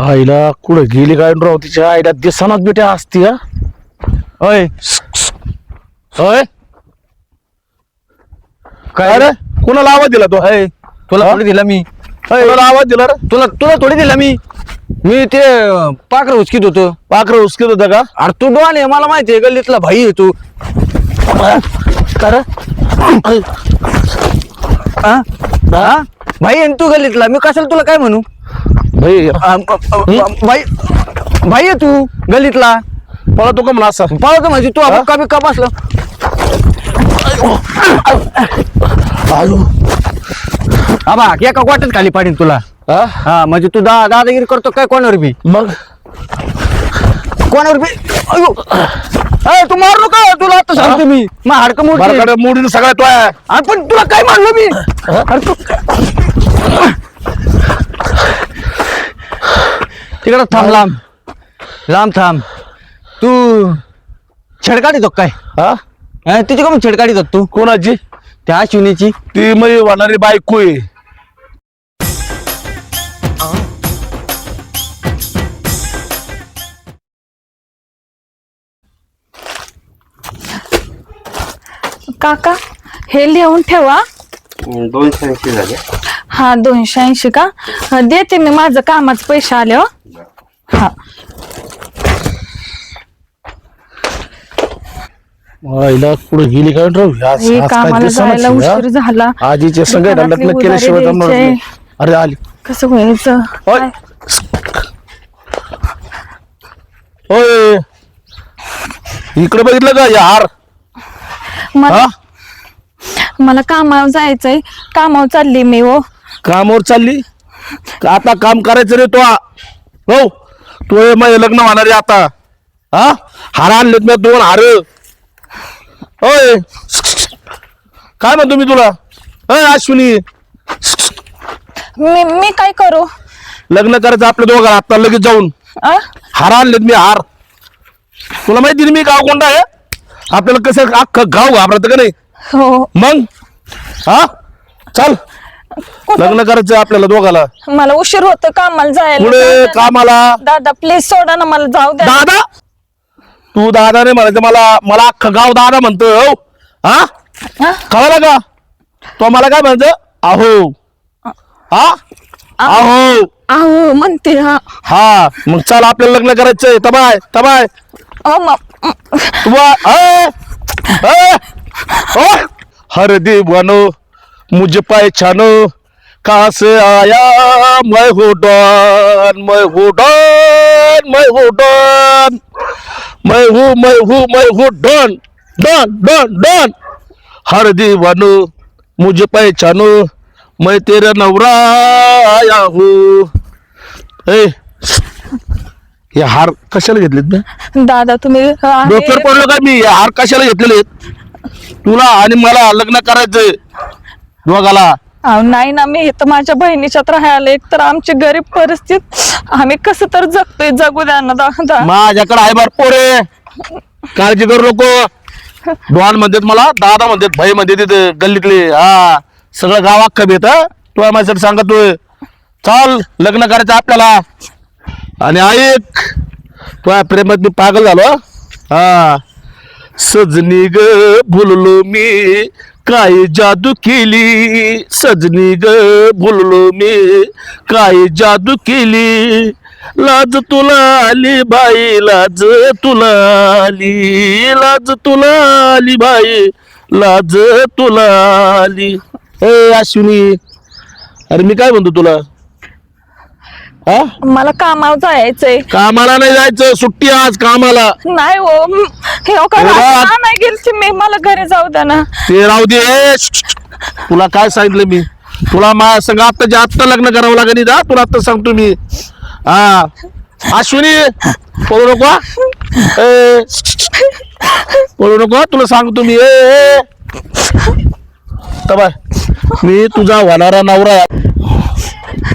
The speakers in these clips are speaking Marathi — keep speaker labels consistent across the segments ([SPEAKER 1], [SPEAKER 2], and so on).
[SPEAKER 1] आईला कुठं गेली काय राव तिच्या आईला दिसनाच बेट्या असती हा?
[SPEAKER 2] ओय. ओय.
[SPEAKER 1] काय? रे कुणाला आवाज दिला तो?
[SPEAKER 2] ओय तुला
[SPEAKER 1] हा?
[SPEAKER 2] थोडी दिला मी.
[SPEAKER 1] कुणाला आवाज दिला रे?
[SPEAKER 2] तुला तुला थोडी दिला मी. मी ते पाकर उचकीत होतो.
[SPEAKER 1] पाखर उचकीत होता का?
[SPEAKER 2] अरे तू डॉन आहे मला माहिती आहे गल्लीतला भाई आहे तू.
[SPEAKER 1] का रे?
[SPEAKER 2] हा? हा? भाई आहे ना तू गल्लीतला? मी कशाला तुला काय म्हणू?
[SPEAKER 1] भाई
[SPEAKER 2] आहे तू गल्लीतला?
[SPEAKER 1] पळा तू का म्हणा असा
[SPEAKER 2] पाहतो म्हणजे तू आपण कमी कप असलं. आबा एका वाटत खाली पाडीन तुला.
[SPEAKER 1] हा?
[SPEAKER 2] हा म्हणजे तू दा दादागिरी करतो काय कोणावर बी?
[SPEAKER 1] मग?
[SPEAKER 2] कोणावर बी? अयो अय, तू मारू नका तुला आता सांगतो मी. मग हाडकं मोठी
[SPEAKER 1] बरकडे मोडीन सगळ्या तो आहे
[SPEAKER 2] अरे पण तुला काय मारलं मी? अरे तू तिकडं थांब लांब. लांब थांब. तू छेडकाढी तो काय?
[SPEAKER 1] हा?
[SPEAKER 2] हा, तिची का मग छेडकाढी तू?
[SPEAKER 1] कोणाची?
[SPEAKER 2] त्या शिवणीची
[SPEAKER 1] ती मग होणारी बायको आहे.
[SPEAKER 3] काका हे लिहून ठेवा.
[SPEAKER 4] दोनशे ऐंशी झाले.
[SPEAKER 3] हा दोनशे ऐंशी का? देते मी माझं कामाचे पैसे आले हो. हा.
[SPEAKER 1] आईला कुठं गेली काय राव आज-
[SPEAKER 3] हे
[SPEAKER 1] आज काय
[SPEAKER 3] कामाला
[SPEAKER 1] दिसेनाच
[SPEAKER 3] जायला
[SPEAKER 1] ही, हा?
[SPEAKER 3] उशीर झाला.
[SPEAKER 1] आजीचे सगळे लग्न केल्याशिवाय
[SPEAKER 3] उधारी
[SPEAKER 1] जमणार
[SPEAKER 3] द्यायचे.
[SPEAKER 1] नाही. अरे आली.
[SPEAKER 3] कसं व्हायचं?
[SPEAKER 1] ओय.
[SPEAKER 3] काय?
[SPEAKER 1] होय इकडे बघितलं का या हार
[SPEAKER 3] मला
[SPEAKER 1] हा?
[SPEAKER 3] मला कामावर जायचंय. कामावर चालली मी हो.
[SPEAKER 1] कामावर चालली? का आता काम करायचं रे तो आ. हो तो मग लग्न होणार आहे आता. हा? हार आणलेत मी दोन हार. होय काय म्हणतो मी तुला? अश्विनी.
[SPEAKER 3] मी मी काय करू?
[SPEAKER 1] लग्न करायचं आपल्या दोघं आता लगेच जाऊन.
[SPEAKER 3] अं?
[SPEAKER 1] हार आणलेत मी हार. तुला माहिती ना मी गाव कोणता आहे? आपल्याला कसं अख्खं गाव घाबरत का नाही?
[SPEAKER 3] हो.
[SPEAKER 1] मग? हा? चल. लग्न करायचं आपल्याला दोघाला.
[SPEAKER 3] मला उशीर होतो कामाला जायला.
[SPEAKER 1] पुढे
[SPEAKER 3] दादा-
[SPEAKER 1] कामाला?
[SPEAKER 3] दादा प्लीज सोडा ना मला जाऊ द्या.
[SPEAKER 1] दादा! तू दादा नाही म्हणायचं मला मला अख्खं गाव दादा म्हणतो हो. हा?
[SPEAKER 3] हा?
[SPEAKER 1] कळलं का? तो मला काय म्हणतो अहो. हा? अहो.
[SPEAKER 3] अहो. म्हणते हा.
[SPEAKER 1] हा मग चल आपल्याला लग्न करायचंय. तबाय तबाय.
[SPEAKER 3] अहो, म- म-
[SPEAKER 1] तुम हर दीवानो मुझे पहचानो कहाँ से आया। मैं हूँ डॉन मैं हूँ डॉन मैं हूँ डॉन। मैं हूँ मैं हूँ मैं हूँ डॉन डॉन डॉन डॉन। हर दीवानो मुझे पहचानो मैं तेरा नवरा आया हूँ। ए हे हार कशाला घेतलेत मी
[SPEAKER 3] दादा तुम्ही
[SPEAKER 1] डोक्यावर पडलो काय मी? हे हार कशाला घेतलेले? तुला आणि मला लग्न करायचंय. दोघाला?
[SPEAKER 3] अहो, नाही ना मी इथं माझ्या बहिणीच्यात राहायला एक तर आमची गरीब परिस्थिती. आम्ही कसं तर जगतोय जगू द्या ना दादा
[SPEAKER 1] माझ्याकडे आहे बार पोरे. काळजी करू नको. डॉन म्हणतात मला दादा म्हणतात भाई म्हणते तिथे गल्लीतले. हा सगळं गाव अख्खं भेट तुला माझ्यासाठी सांगतोय. चाल लग्न करायचं आपल्याला. आणि ऐक तुझ्या प्रेमात मी पागल झालो हा. सजनी ग भुललो मी. काय जादू केली? सजनी ग भुललो मी. काय जादू केली? लाज तुला आली बाई लाज तुला आली. लाज तुला आली बाई लाज तुला आली. ए अश्विनी. अरे मी काय म्हणतो तुला? हा
[SPEAKER 3] मला कामावर जायचंय.
[SPEAKER 1] कामाला नाही जायचं. सुट्टी आज कामाला.
[SPEAKER 3] नाही हो. हे हो का
[SPEAKER 1] अरे
[SPEAKER 3] नाही गेलती मी मला घरी जाऊ द्या ना
[SPEAKER 1] ते राहू दे ए, श्श, श्श. तुला काय सांगितलं मी तुला माझ्या संग आत्ताच्या आत्ता लग्न करावं लागेल ना तुला आत्ता सांगतो मी हा अश्विनी पळू नको हा. ए, श्श, श्श. पळू नको हा. तुला सांगतो मी ए, ए. तबाय मी तुझा होणारा नवरा आहे.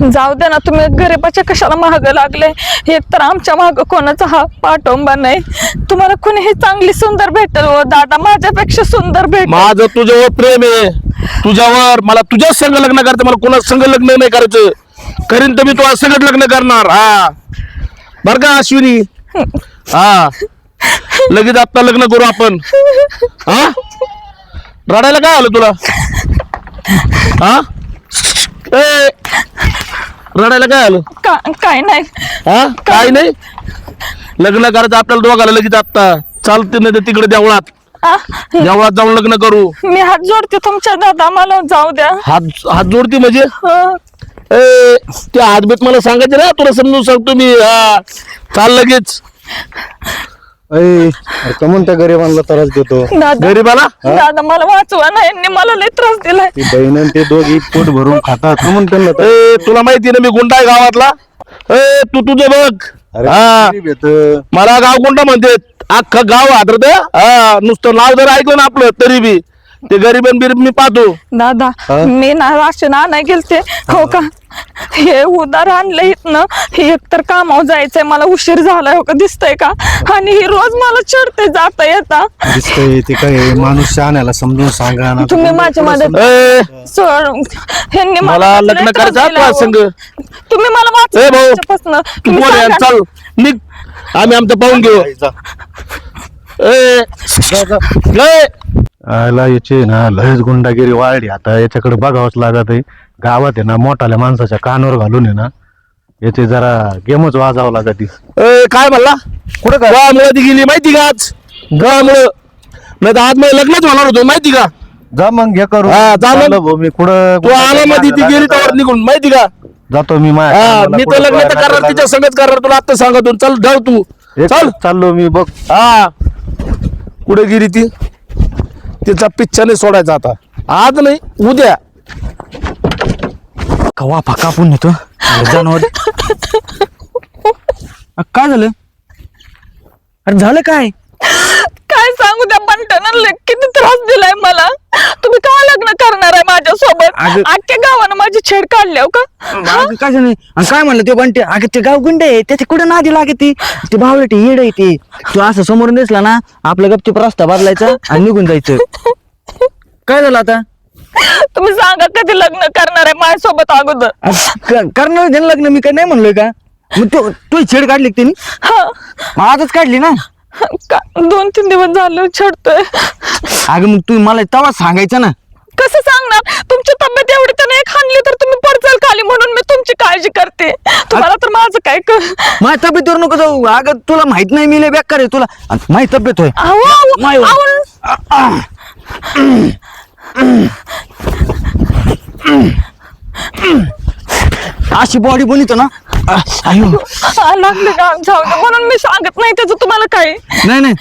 [SPEAKER 3] जाऊ दे ना तुम्ही गरीबाच्या कशाला महाग लागले? हे तर आमच्या माग कोणाचा हा पाठोंबा नाही. तुम्हाला कुणी हे चांगली सुंदर भेटेल हो दादा. माझ्यापेक्षा सुंदर भेट
[SPEAKER 1] माझं तुझ्यावर प्रेम आहे. तुझ्यावर मला तुझ्याच संघ लग्न करते मला कोणा संघ लग्न नाही करायचं. करीन तर मी तुला सगळं लग्न करणार. हा. बर का अश्विनी? हा. लगेच आता लग्न करू आपण. हा? रडायला काय आलं तुला? हा? ए! रडायला काय आलं?
[SPEAKER 3] का- काय नाही.
[SPEAKER 1] हा? काय नाही? लग्न करायचं आपल्याला दोघाला लगेच आता चालते नाही तर तिकडे देवळात.
[SPEAKER 3] आ,
[SPEAKER 1] देवळात जाऊन लग्न करू.
[SPEAKER 3] मी हात जोडते तुमच्या दादा मला जाऊ द्या.
[SPEAKER 1] हात हात जोडती म्हणजे?
[SPEAKER 3] हं.
[SPEAKER 1] ए ते हातबीत मला सांगायचे ना तुला समजून सांगतो मी. हा. चाल लगेच.
[SPEAKER 2] अय कमून त्या गरीबांना त्रास देतो.
[SPEAKER 3] दादा
[SPEAKER 1] गरीबाला?
[SPEAKER 3] दादा मला वाचवा नाही यांनी मला लय त्रास दिलाय.
[SPEAKER 2] ती बहीण आणि ते दोघी पोट भरून खातात. कमून त्यांना त्रास-
[SPEAKER 1] ए तुला माहिती ना मी गुंडा आहे गावातला? ए तू तुझं बघ.
[SPEAKER 2] अरे
[SPEAKER 1] हा.
[SPEAKER 2] गरीब येतं.
[SPEAKER 1] मला गाव गुंडा म्हणते अख्खं गाव हादरत. हा नुसतं नाव जर ऐकलं ना आपलं तरी बी. ते गरीबन बिरीब मी पाहतो.
[SPEAKER 3] दादा
[SPEAKER 2] हा?
[SPEAKER 3] मी ना राशन आणाय गेलते. हो का? हे उदार आणलं इथनं. हे एकतर कामावर जायचंय मला उशीर झालाय हो का? दिसतंय का? आणि ही रोज मला चढते जाता येता.
[SPEAKER 2] दिसतंय ते काय माणूस शहाण्याला समजून सांगा ना.
[SPEAKER 3] तुम्ही माझ्या मदत
[SPEAKER 1] ए!
[SPEAKER 3] ह्यांनी
[SPEAKER 1] मला
[SPEAKER 3] लय
[SPEAKER 1] लग्न
[SPEAKER 3] त्रास
[SPEAKER 1] करायचं आपला
[SPEAKER 3] हो.
[SPEAKER 1] संग
[SPEAKER 3] तुम्ही मला
[SPEAKER 1] ए भाऊ
[SPEAKER 3] वाचवा
[SPEAKER 1] तू कोण आहे? चल निघ. आम्ही आमचं पाहून घेऊ. ए! ए,
[SPEAKER 2] आला याचे ना लयच गुंडागिरी वाढली. आता याच्याकडे बघावंच लागत आहे. गावात आहे ना मोठाल्या माणसाच्या कानावर घालून आहे ना याचे जरा गेमच वाजावं लागत
[SPEAKER 1] ए, काय म्हणला? कुठं का गावामुळे ती गेली माहिती का आज? गावामुळं. नाही तर आज मला लग्नच होणार होतो माहिती का?
[SPEAKER 2] जा मग घे करू
[SPEAKER 1] हा, जा मग.
[SPEAKER 2] चाललो भाऊ, मी कुठं
[SPEAKER 1] तू आला मध्ये ती गेली तर निघून माहिती का?
[SPEAKER 2] जातो मी माझ्या
[SPEAKER 1] हा
[SPEAKER 2] कामाला,
[SPEAKER 1] मी तर
[SPEAKER 2] कुठं
[SPEAKER 1] लग्न तर करणार तिच्या संगत करणार तुला आता सांगतो. चल जाऊ तू.
[SPEAKER 2] एक
[SPEAKER 1] चल.
[SPEAKER 2] चाललो मी बघ.
[SPEAKER 1] हा. कुठे गेली ती? तिचा पिच्छा नाही सोडायचा आता. आज नाही उद्या.
[SPEAKER 2] कवा फाका पण नेतो? जनावर. काय झालं? अरे झालं काय?
[SPEAKER 3] काय सांगू? त्या बंटनाला लय किती त्रास दिलाय मला. तुम्ही का लग्न करणार आहे माझ्यासोबत?
[SPEAKER 2] अगं-
[SPEAKER 3] अख्ख्या गावानं माझी छेड काढली हो का?
[SPEAKER 2] अगं काय झालं? आणि काय म्हणलं ते बंटे? अगं ते गाव गुंडे आहे. त्याच्या कुठे नादी लागे ती ते भावले येड आहे ते. तू असं समोरून दिसला ना आपला गपचूप रस्ता बदलायचा आणि निघून जायचं. काय झालं आता?
[SPEAKER 3] तुम्ही सांगा कधी लग्न करणार आहे माझ्यासोबत अगोदर.
[SPEAKER 2] अगं, क- करणार ना लग्न? मी काय नाही म्हणलोय का? मग तू तू छेड काढली का तिने?
[SPEAKER 3] हा.
[SPEAKER 2] आजच काढली ना?
[SPEAKER 3] का- दोन तीन दिवस झाले छेडतोय.
[SPEAKER 2] अगं मग तू मला तेव्हा सांगायचं ना.
[SPEAKER 3] कसं सांगणार? तुमची तब्येत एवढी तर नाही खाल्ली तर तुम्ही पडचाल खाली म्हणून मी तुमची काळजी करते. तुम्हाला तर माझं काय क-
[SPEAKER 2] माझ्या तब्येतीवर नको जाऊ. अगं तुला माहीत नाही मी लय बेकार आहे तुला आणि माझी तब्येत होय.
[SPEAKER 3] अहो, अहो,
[SPEAKER 2] नाही हो.
[SPEAKER 3] अहो,
[SPEAKER 2] अशी बॉडी बनवतो ना.
[SPEAKER 3] लागले का जाऊ दे म्हणून मी सांगत नाही त्याचं तुम्हाला काय
[SPEAKER 2] नाही नाही.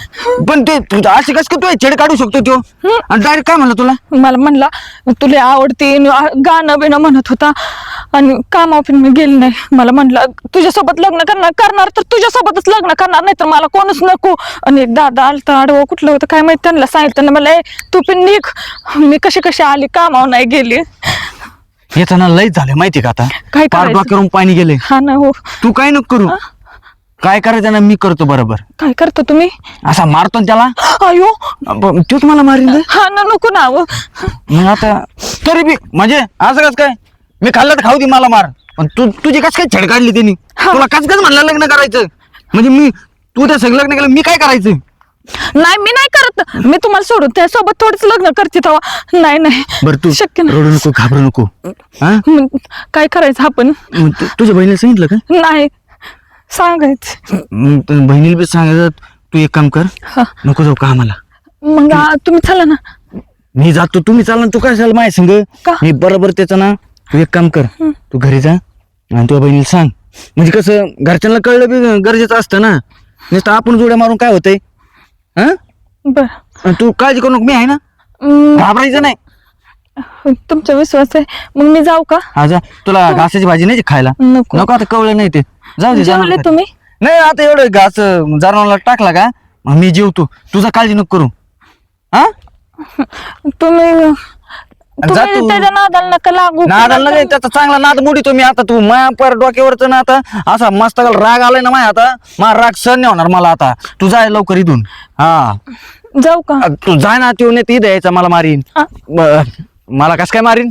[SPEAKER 2] पण ते तू अशी कस का तू छेड काढू शकतो तो आणि डायरेक्ट काय म्हणलं तुला?
[SPEAKER 3] मला म्हणला तुला आवडते आ- गाणं बिणं म्हणत होता. आणि कामावर पण मी गेली नाही. मला म्हणलं तुझ्यासोबत लग्न करणार करणार तर तुझ्यासोबतच लग्न करणार नाही तर मला कोणच नको. आणि एक दादा आलता आडवं कुठलं होतं काय माहिती त्यांना सांगितलं ना मला "ए, तू पण निघ. मी कशी कशी आली कामावर नाही गेली.
[SPEAKER 2] याचा ना लईच झालं माहिती का आता?
[SPEAKER 3] काय
[SPEAKER 2] पार
[SPEAKER 3] करायचं?
[SPEAKER 2] डोक्यावरून पाणी गेले
[SPEAKER 3] हा ना हो.
[SPEAKER 2] तू काय नको करू? काय करायचं ना मी करतो बरोबर.
[SPEAKER 3] काय करतो तुम्ही?
[SPEAKER 2] असा मारतो ना त्याला?
[SPEAKER 3] अयो!
[SPEAKER 2] ब- तोच मला मारीन रे.
[SPEAKER 3] हा ना नको ना हो.
[SPEAKER 2] मग आता तरी बी म्हणजे असं कस काय? मी खाल्लं तर खाऊ दे मला मार. पण तू तुझी कस काय छेड काढली त्यांनी. तुला कस कस म्हणलं लग्न करायचं? म्हणजे मी तू त्या सगळं लग्न केलं मी काय करायचं?
[SPEAKER 3] नाही मी नाही करत. मी तुम्हाला सोडून त्यासोबत थोडीच लग्न करते तेव्हा. नाही नाही.
[SPEAKER 2] बरं तू
[SPEAKER 3] शक्य नाही.
[SPEAKER 2] रडू नको घाबरू नको. हा?
[SPEAKER 3] मग काय करायचं आपण?
[SPEAKER 2] मग तू- तुझ्या बहिणीला सांगितलं का?
[SPEAKER 3] नाही. सांगायचं.
[SPEAKER 2] मग बहिणीला बी सांगायचं तू एक काम कर
[SPEAKER 3] हा.
[SPEAKER 2] नको जाऊ का आम्हाला?
[SPEAKER 3] मग आ, तुम्ही चला ना.
[SPEAKER 2] मी जातो तुम्ही चाल ना तू काय चाल माझ्या संग?
[SPEAKER 3] का?
[SPEAKER 2] मी बरोबर त्याचं ना तू एक काम कर तू घरी जा आणि तुझ्या बहिणीला सांग. म्हणजे कसं घरच्यांना कळलं बी गरजेचं असतं ना. नुसतं आपण जोड्या मारून काय होतंय? हा?
[SPEAKER 3] बर.
[SPEAKER 2] तू काळजी करू नको मी आहे ना? घाबरायचं नाही.
[SPEAKER 3] तुमचा विश्वास आहे. मग मी जाऊ का?
[SPEAKER 2] हा जा. तुला घासाची भाजी नाही खायला?
[SPEAKER 3] नको.
[SPEAKER 2] नको आता कवलं नाही ते. जाऊ दे
[SPEAKER 3] जेवले. तुम्ही?
[SPEAKER 2] नाही आता एवढं घास जनावरला टाकला का? मग मी जेवतो. तुझा काळजी नको करू. हा?
[SPEAKER 3] तुम्ही तुम्ही
[SPEAKER 2] तू.
[SPEAKER 3] त्याच्या नादाला नका लागू.
[SPEAKER 2] नादाला नाही त्याचा चांगला नाद मोडीतो मी आता तू माया पर डोक्यावरच ना आता असा मस्त राग आलाय ना माया आता. मा राग सहन नाही होणार मला आता. तू जाय लवकर इथून. हा.
[SPEAKER 3] जाऊ का?
[SPEAKER 2] तू जाय ना तू नाही इथं यायचा मला मारीन. ब- मला कस काय मारीन?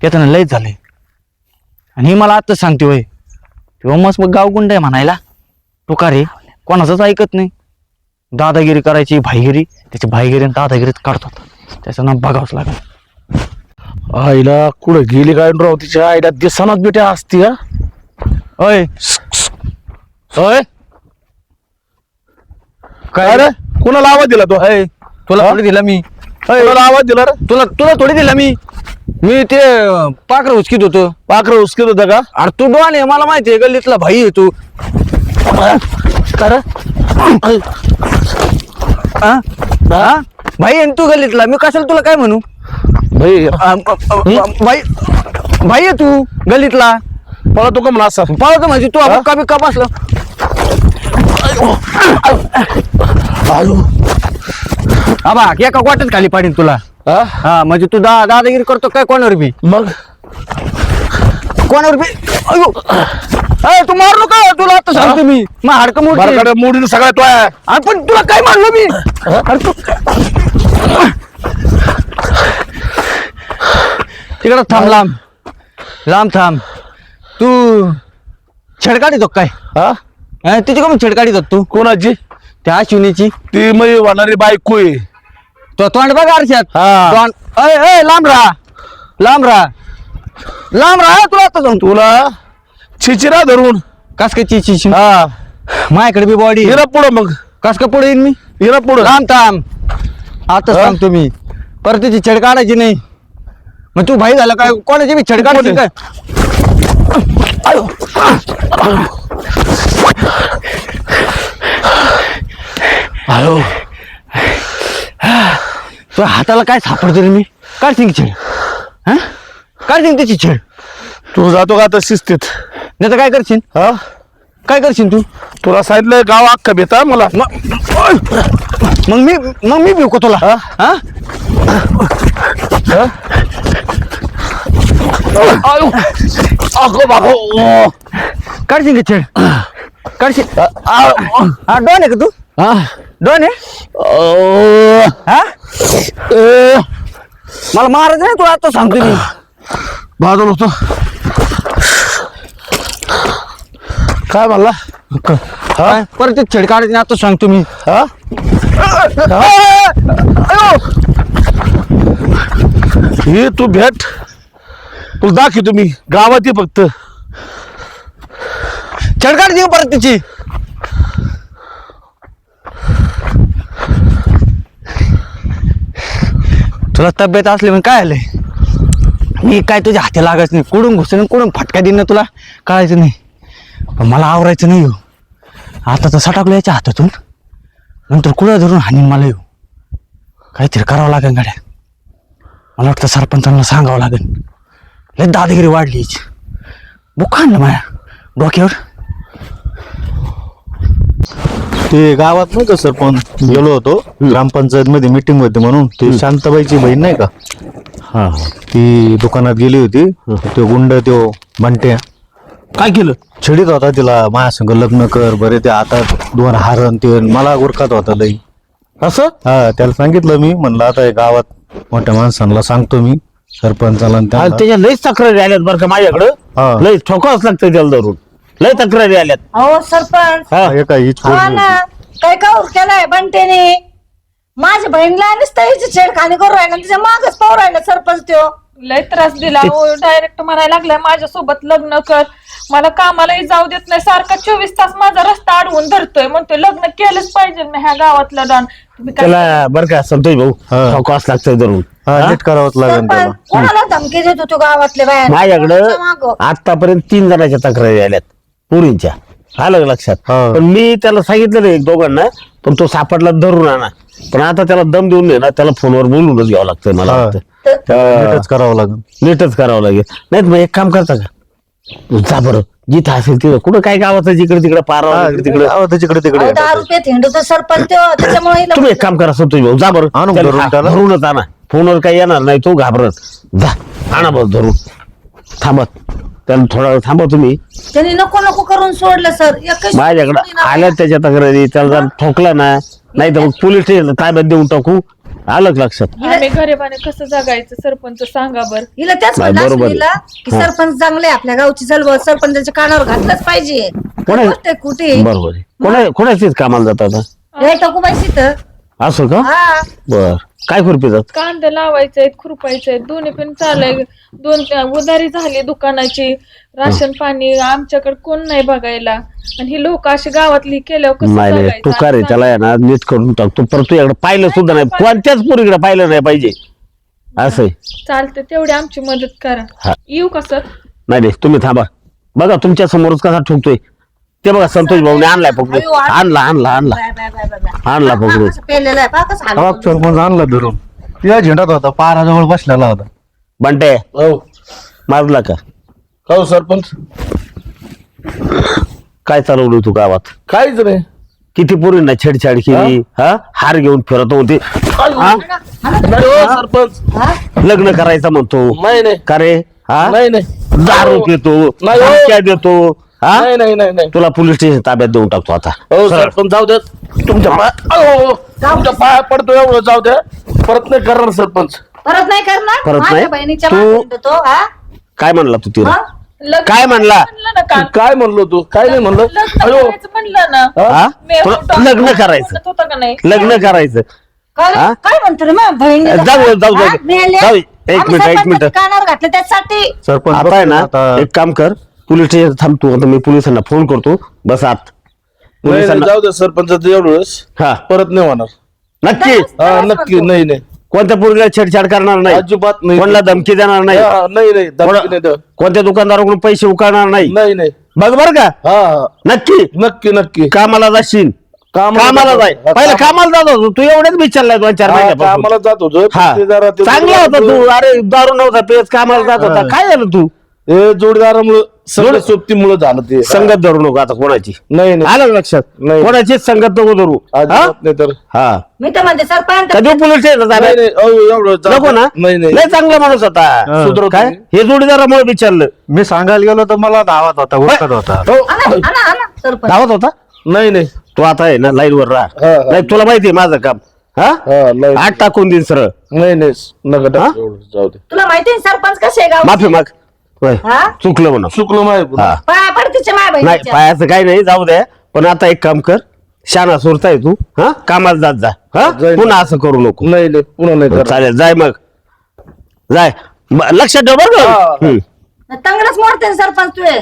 [SPEAKER 2] त्याचं लयच झालंय. आणि ही मला आत्ताच सांगते होय. तेव्हा मस्त मग गाव गुंड आहे म्हणायला. तो का रे कोणाचंच ऐकत नाही. दादागिरी करायची भाईगिरी. त्याची भाईगिरी आणि दादागिरीत काढतात. त्याचं नाव बघावंच लागेल.
[SPEAKER 1] आईला कुठं गेली काय राव तिच्या आईला दिसनाच बेट्या असती हा?
[SPEAKER 2] अय अय
[SPEAKER 1] काय? रे कोणाला आवाज दिला तो?
[SPEAKER 2] अय तुला
[SPEAKER 1] हा?
[SPEAKER 2] थोडी दिला मी.
[SPEAKER 1] कोणाला आवाज दिला रे?
[SPEAKER 2] तुला तुला थोडी दिला मी. मी ते पाकर उचकीत होतो.
[SPEAKER 1] पाखर उचकीत होता का?
[SPEAKER 2] अरे तू डॉन आहे मला माहिती आहे गल्लीतला भाई आहे तू.
[SPEAKER 1] काय रे?
[SPEAKER 2] हा? हा? भाई आहे ना तू गल्लीतला? मी कशाला तुला काय म्हणू?
[SPEAKER 1] भाई
[SPEAKER 2] आहे तू गल्लीतला?
[SPEAKER 1] मला तो का म्हणा असा
[SPEAKER 2] पाहतो म्हणजे तू आपण का बिक्का बसला
[SPEAKER 1] आयो.
[SPEAKER 2] आबा एका वाटत खाली पाडीन तुला.
[SPEAKER 1] हा?
[SPEAKER 2] हा म्हणजे तू दा दादागिरी करतो काय कोणावर बी?
[SPEAKER 1] मग?
[SPEAKER 2] कोणावर बी? अयो. अय, तू मारलो का तुला आता सांगतो मी. मग हाडकं मोठी
[SPEAKER 1] बरकडे मोडीन सगळ्या तो आहे
[SPEAKER 2] अरे पण तुला काय मारलं मी? अरे तू तिकडं थांब लांब. लांब थांब. तू छेडकाडी तो काय?
[SPEAKER 1] हा?
[SPEAKER 2] हा, तिची का मग छेडकाडी तू?
[SPEAKER 1] कोणाची?
[SPEAKER 2] त्या अश्विनीची.
[SPEAKER 1] ती मी वाढणारी बायको आहे.
[SPEAKER 2] तो तोंड बघ आरशात.
[SPEAKER 1] हा.
[SPEAKER 2] तोंड अय अय लांब राहा. लांब राहा. लांब राहा तुला आता जाऊन. तू
[SPEAKER 1] तुला चिचिरा धरून.
[SPEAKER 2] कस काय चिची
[SPEAKER 1] हा.
[SPEAKER 2] माझ्याकडे बी बॉडी
[SPEAKER 1] हिरा पुढं मग.
[SPEAKER 2] कस काय पुढे येईन मी?
[SPEAKER 1] हिरा पुढं.
[SPEAKER 2] थांब थांब. आता
[SPEAKER 1] हा?
[SPEAKER 2] सांगतो मी. परत तिची छेड काढायची नाही. मग तू भाई झाला काय? कोणाची बी छेड काढायची काय
[SPEAKER 1] आयो आयो
[SPEAKER 2] तुझ्या हाताला काय सापडतो रे मी? काढशील छेड. हा? काढशील त्याची छेड.
[SPEAKER 1] तू जातो का आता शिस्तीत?
[SPEAKER 2] नाही तर काय करशील?
[SPEAKER 1] हा?
[SPEAKER 2] काय करशील तू?
[SPEAKER 1] तुला सांगितलं गाव अख्खा बेता मला?
[SPEAKER 2] मग मी मग मी भिवको तुला.
[SPEAKER 1] हा? बाबो
[SPEAKER 2] काढशील का छेड? काढशील? हा डॉन आहे का तू?
[SPEAKER 1] हा.
[SPEAKER 2] डॉन आहे? हा? मला मारायचं नाही तुला आता सांगतो मी.
[SPEAKER 1] बाजूला होतो काय म्हणला?
[SPEAKER 2] काय? परत ते छेड काढायची नाही आता सांगतो मी.
[SPEAKER 1] हा? ही तू भेट. तुला दाखी तुम्ही गावात ये फक्त.
[SPEAKER 2] छेड देऊ परत तिची. तुला तब्येत असली मग काय आले मी काय तुझ्या हाती लागायचं नाही. कुडून घुसून कुडून फटका देईन ना तुला? कळायचं नाही. पण मला आवरायचं नाही येऊ आता तर सटाकलो याच्या हातातून. नंतर कुठं धरून हाणीन मला येऊ काहीतरी करावं लागेल गाड्या. मला वाटतं सरपंचांना सांगावं लागेल. लय दादागिरी वाढली याची. बुक आणलं माझ्या डोक्यावर.
[SPEAKER 5] ते गावात नाही का सरपंच? गेलो होतो. ग्रामपंचायत मध्ये मीटिंग होती म्हणून. ती शांताबाईची बहीण नाही का? हा. ती दुकानात गेली होती. तो गुंड तो बंट्या.
[SPEAKER 1] काय केलं?
[SPEAKER 5] छेडीत होता तिला. माझ्या संग लग्न कर बरे ते आता दोन हारण ते मला गुरखात होता लई.
[SPEAKER 1] असं?
[SPEAKER 5] हा त्याला सांगितलं मी. म्हणलं आता हे गावात मोठ्या माणसांना सांगतो मी सरपंचाला आणि.
[SPEAKER 1] त्याच्या लयच तक्रारी आल्यात बरं का माझ्याकडं.
[SPEAKER 5] हा.
[SPEAKER 1] लय ठोकावंच लागतं त्याला धरून. लय तक्रारी आल्यात.
[SPEAKER 6] अहो सरपंच.
[SPEAKER 1] हा.
[SPEAKER 5] हे काय
[SPEAKER 6] हा
[SPEAKER 5] पोरगी
[SPEAKER 6] ना.
[SPEAKER 5] होती.
[SPEAKER 6] काय काऊर केलाय बंटेने? माझ्या बहिणीला नुसतं हिची छेडखानी करू राहिला तिच्या मागच पाहू राहिला सरपंच त्यो.
[SPEAKER 3] लय त्रास दिला. डायरेक्ट म्हणायला लागलाय. माझ्यासोबत लग्न कर. मला कामालाही जाऊ देत नाही. सारखा चोवीस तास माझा रस्ता अडवून धरतोय. म्हणतोय लग्न केलंच पाहिजे ना ह्या गावातलं डॉन तुम्ही काय
[SPEAKER 1] त्याला बरं का भाऊ.
[SPEAKER 5] हा.
[SPEAKER 1] ठोकावंच लागतं धरून.
[SPEAKER 5] हा नीट करावंच लागेल त्याला.
[SPEAKER 6] सरपंच कोणाला धमकी देतो तू गावातले बाया
[SPEAKER 1] माझ्याकडं आतापर्यंत तीन जणांच्या तक्रारी आल्यात पुरींच्या. आलं का लक्षात?
[SPEAKER 5] हा.
[SPEAKER 1] पण मी त्याला सांगितलं नाही दोघांना पण तो सापडला धरून आणा. पण आता त्याला दम देऊन नाही ना त्याला फोनवर बोलूनच घ्यावं लागतं मला
[SPEAKER 5] हा.
[SPEAKER 1] वाटतं.
[SPEAKER 5] नीटच करावं लागेल.
[SPEAKER 1] नीटच करावं लागेल. नाही तर मग एक काम करता का? जा बरं. जिथं असेल तिथं. कुठं काय गावाचं जिकडे तिकडे पारा तिकडे?
[SPEAKER 5] तिकडे तिकडे.
[SPEAKER 6] अहो, दहा रुपये हिंडतो सरपंच त्यो त्याच्यामुळे हिला
[SPEAKER 1] तुम्ही एक काम करा संतोष भाऊ जा बरं.
[SPEAKER 5] आणू
[SPEAKER 1] त्याला
[SPEAKER 5] धरून त्याला?
[SPEAKER 1] धरूनच आणा. फोनवर काही येणार नाही तो घाबरत. जा आणा बस धरून. थांबत त्याला थोडा वेळ थांबा तुम्ही.
[SPEAKER 6] त्यांनी नको नको करून सोडलं सर.
[SPEAKER 1] माझ्याकडे आल्या त्याच्या तक्रारी त्याला जर ठोकला ना नाही तर मग पोलीस स्टेशन ताब्यात देऊन टाकू.
[SPEAKER 7] आलं का लक्षात.
[SPEAKER 3] आम्ही गरीबाने कसं जगायचं? सरपंच सांगा बर.
[SPEAKER 6] हिला त्याच
[SPEAKER 7] नाही,
[SPEAKER 6] म्हणलं
[SPEAKER 7] बरोबर
[SPEAKER 6] की सरपंच चांगले आपल्या गावची चलव सरपंचाच्या कानावर घातलंच पाहिजे.
[SPEAKER 7] कोणा-
[SPEAKER 6] गोष्ट आहे कुठे?
[SPEAKER 7] बरोबर आहे. कोणा कोणाचीच कामाला जात आता?
[SPEAKER 6] हे टाकूबाई तर.
[SPEAKER 7] असं का?
[SPEAKER 6] हा.
[SPEAKER 7] बर. काय खुरपी जात
[SPEAKER 3] कांदे लावायचे खुरपायचे दोन्ही पण चालय दोन उधारी झाली दुकानाची. राशन पाणी आमच्याकडे कोण नाही बघायला. आणि ही लोक अशी गावातली केल्यावर कसं
[SPEAKER 7] नाही? तू का रे त्याला आहे ना नीट करून परत तू इकडे पाहिलं सुद्धा नाही. कोणत्याच पोरीकडे पाहिलं नाही पाहिजे. असं आहे.
[SPEAKER 3] चालते तेवढी आमची मदत
[SPEAKER 7] हा.
[SPEAKER 3] करा येऊ का सर?
[SPEAKER 7] नाही नाही. तुम्ही थांबा. बघा तुमच्या समोरच कसा ठोकतोय. ते बघा संतोष भाऊने आणलाय पकडून आणला आणला आणला. आणला पकडून
[SPEAKER 6] आहे पहा कसं.
[SPEAKER 5] सरपंच आणला धरून. तिला झेंडात होता पाराजवळ बसलेला होता.
[SPEAKER 7] बंटे
[SPEAKER 1] हो.
[SPEAKER 7] मारला का?
[SPEAKER 1] हो सरपंच.
[SPEAKER 7] काय चालवलं तू गावात?
[SPEAKER 1] काहीच नाही.
[SPEAKER 7] किती पोरींना छेडछाड केली हा? हार घेऊन फिरत होते. हा?
[SPEAKER 1] नाही हो सरपंच?
[SPEAKER 7] लग्न करायचं म्हणतो.
[SPEAKER 1] नाही नाही.
[SPEAKER 7] का रे? हा?
[SPEAKER 1] नाही नाही.
[SPEAKER 7] दारू देतो
[SPEAKER 1] नाही हो.
[SPEAKER 7] धमक्या देतो. हा?
[SPEAKER 1] नाही नाही नाही नाही.
[SPEAKER 7] तुला पोलीस स्टेशन ताब्यात देऊन टाकतो आता.
[SPEAKER 1] हो
[SPEAKER 7] सरळ.
[SPEAKER 1] जाऊ द्या तुमच्या पाय अहो, तुमच्या पाया पडतो एवढं जाऊ द्या. परत नाही करणार सरपंच.
[SPEAKER 6] परत नाही करणार?
[SPEAKER 7] परत नाही?
[SPEAKER 6] बहिणीच्या
[SPEAKER 7] तू-
[SPEAKER 6] मागं तो हा?
[SPEAKER 7] काय म्हणला तू तिला?
[SPEAKER 3] लग्न
[SPEAKER 7] काय म्हणला?
[SPEAKER 3] म्हणलं ना काल.
[SPEAKER 1] काय म्हणलो तू? काय नाही म्हणलं?
[SPEAKER 3] लग्न
[SPEAKER 1] अयो.
[SPEAKER 3] करायचं म्हणलं ना.
[SPEAKER 7] हा?
[SPEAKER 3] मी
[SPEAKER 7] तुला
[SPEAKER 3] होतो-
[SPEAKER 7] लग्न करायचं.
[SPEAKER 3] म्हणत होता का नाही?
[SPEAKER 7] लग्न करायचं.
[SPEAKER 6] काय
[SPEAKER 7] हा?
[SPEAKER 6] काय म्हणतो रे मग? बहिणी
[SPEAKER 7] जाऊ दे, जाऊ दे. जाऊ दे. एक मिनिट, एक मिनिट.
[SPEAKER 6] कानावर घातलं त्यासाठी.
[SPEAKER 5] सरपंच
[SPEAKER 7] आता आहे ना
[SPEAKER 5] आता
[SPEAKER 7] एक काम कर. पोलीस स्टेशन थांबतो आता मी पोलिसांना फोन करतो. बस आत.
[SPEAKER 1] नाही, नाही,
[SPEAKER 7] पोलिसांना
[SPEAKER 1] जाऊ द्या सरपंच एवढंच
[SPEAKER 7] हा.
[SPEAKER 1] परत नाही होणार.
[SPEAKER 7] नक्की?
[SPEAKER 1] हा नक्की नाही नाही.
[SPEAKER 7] कोणत्या पोरीला छेडछाड करणार नाही?
[SPEAKER 1] अजिबात नाही.
[SPEAKER 7] कोणाला धमकी देणार नाही?
[SPEAKER 1] हा, नाही नाही धमकी
[SPEAKER 7] कोणा-
[SPEAKER 1] नाही देणार.
[SPEAKER 7] कोणत्या दुकानदाराकडून पैसे उकारणार नाही?
[SPEAKER 1] नाही नाही.
[SPEAKER 7] बघ बर का.
[SPEAKER 1] हा हा.
[SPEAKER 7] नक्की?
[SPEAKER 1] नक्की नक्की.
[SPEAKER 7] कामाला जाशील.
[SPEAKER 1] कामाला
[SPEAKER 7] कामाला
[SPEAKER 1] जातो.
[SPEAKER 7] जाय.
[SPEAKER 1] हा,
[SPEAKER 7] पहिलं
[SPEAKER 1] काम-
[SPEAKER 7] कामाला जात होतो. तू एवढेच विचारलाय दोन चार
[SPEAKER 1] हा,
[SPEAKER 7] महिन्यापासून.
[SPEAKER 1] कामाला जात होतो.
[SPEAKER 7] हा.
[SPEAKER 1] ते जरा ते
[SPEAKER 7] चांगला होता तू. अरे दारू नव्हता पेच कामाला जात होता. काय झालं तू?
[SPEAKER 1] हे जोडीदारामुळे सगळं सोबतीमुळे झालं ते.
[SPEAKER 7] संगत धरू नको आता कोणाची.
[SPEAKER 1] नाही नाही.
[SPEAKER 7] आलं का लक्षात?
[SPEAKER 1] नाही.
[SPEAKER 7] कोणाचीच संगत नको धरू. हा?
[SPEAKER 1] अजिबात नाही तर.
[SPEAKER 7] हा.
[SPEAKER 6] मी तर म्हणते सरपंच.
[SPEAKER 7] कधी पोलीस स्टेशन
[SPEAKER 1] नाही नाही. अहो, एवढं
[SPEAKER 7] नको ना?
[SPEAKER 1] नाही नाही.
[SPEAKER 7] लय चांगला माणूस होता.
[SPEAKER 1] सुधरवतो
[SPEAKER 7] काय?
[SPEAKER 1] मी.
[SPEAKER 7] हे जोडीदारामुळे विचारलं
[SPEAKER 5] मी सांगायला गेलो तर मला धावत होता उठत होता.
[SPEAKER 1] हो.
[SPEAKER 6] आणा आणा आणा सरपंच.
[SPEAKER 7] धावत होता?
[SPEAKER 1] नाही नाही.
[SPEAKER 7] तू आता आहे ना लाईन वर राहा.
[SPEAKER 1] हा.
[SPEAKER 7] नाही तुला माहितीये माझं काम. हा?
[SPEAKER 1] हा
[SPEAKER 7] आठ टाकून देईन सरळ.
[SPEAKER 1] नाही नाही. नका
[SPEAKER 7] हा?
[SPEAKER 1] एवढं, जाऊ दे.
[SPEAKER 6] तुला माहिती आहे सरपंच कसे गाव
[SPEAKER 7] माफी माग. होय.
[SPEAKER 6] हा?
[SPEAKER 7] चुकलं म्हणा.
[SPEAKER 1] चुकलं माहिती
[SPEAKER 7] हा.
[SPEAKER 6] पाया पडतीच्या माय
[SPEAKER 7] नाही
[SPEAKER 6] बहिणीच्या
[SPEAKER 7] पायाचं काही नाही जाऊ दे. पण आता एक काम कर. शाना सुरताय तू. हा? कामाला जात जा. हा?
[SPEAKER 1] जाईन.
[SPEAKER 7] पुन्हा असं करू नको.
[SPEAKER 1] नाही नाही पुन्हा नाही करणार.
[SPEAKER 7] चालेल जाय मग. जाय. लक्षात ठेव बरं का?
[SPEAKER 1] हा.
[SPEAKER 7] हम्म.
[SPEAKER 6] तंगडच मोडते सरपंच तुझे.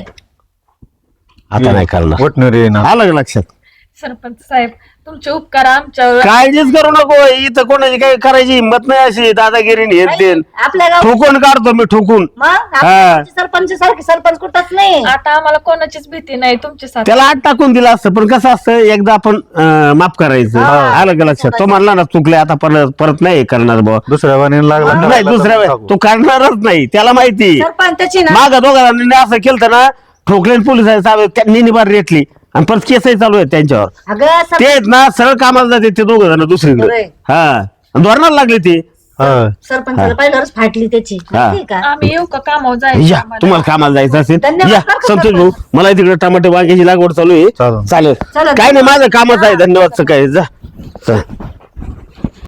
[SPEAKER 7] आता नाही करणार.
[SPEAKER 5] ना.
[SPEAKER 7] आलं का लक्षात?
[SPEAKER 3] सरपंच साहेब तुमचे उपकार आमच्यावर
[SPEAKER 7] काळजीच करू नको इथं कोणाची काही करायची हिंमत नाही अशी दादागिरी हेत देन.
[SPEAKER 6] आपल्या गाव
[SPEAKER 7] ठोकून काढतो मी ठोकून.
[SPEAKER 6] मग
[SPEAKER 7] हा.
[SPEAKER 6] आपल्या सरपंच सारखे सरपंच कुठंच नाही.
[SPEAKER 3] आता आम्हाला कोणाचीच भीती नाही तुमच्या साथ.
[SPEAKER 7] त्याला आठ टाकून दिला असतं पण कसं असतं एकदा आपण अं, माफ करायचं. आलं का लक्षात तो म्हणला ना चुकले आता परत परत नाही करणार बुवा.
[SPEAKER 5] दुसऱ्या वाणीने लागला
[SPEAKER 7] नाही दुसऱ्या वेळेस तो करणारच नाही त्याला माहिती.
[SPEAKER 6] सरपंचाची ना
[SPEAKER 7] माग दोघांनी असं केलं ना ठोकले पोलिसांनी त्यांनी निभार रेटली. आणि परत केसही चालू आहेत त्यांच्यावर
[SPEAKER 6] अगं
[SPEAKER 7] ते ना सरळ कामाला जाते ते दोघं जण दुसरीकडे
[SPEAKER 6] बरंय.
[SPEAKER 7] हा आणि धोरणाला लागले ते
[SPEAKER 5] हा.
[SPEAKER 6] सरपंचाला पहिल्यावरच फाटली त्याची
[SPEAKER 7] हा.
[SPEAKER 6] माहितीये का
[SPEAKER 3] आम्ही येऊ का कामावर जायचं
[SPEAKER 7] या
[SPEAKER 3] आम्हाला?
[SPEAKER 7] तुम्हाला कामाला जायचं असेल
[SPEAKER 6] धन्यवाद
[SPEAKER 7] या
[SPEAKER 6] बरं का
[SPEAKER 7] संतोष. भाऊ मला तिकडे टमाटे वांग्याची लागवड चालू आहे
[SPEAKER 5] चालेल.
[SPEAKER 7] चालेल
[SPEAKER 6] चला,
[SPEAKER 7] काय नाही
[SPEAKER 6] धन्यवाद.
[SPEAKER 7] माझं कामच आहे धन्यवादचं काय जा चल.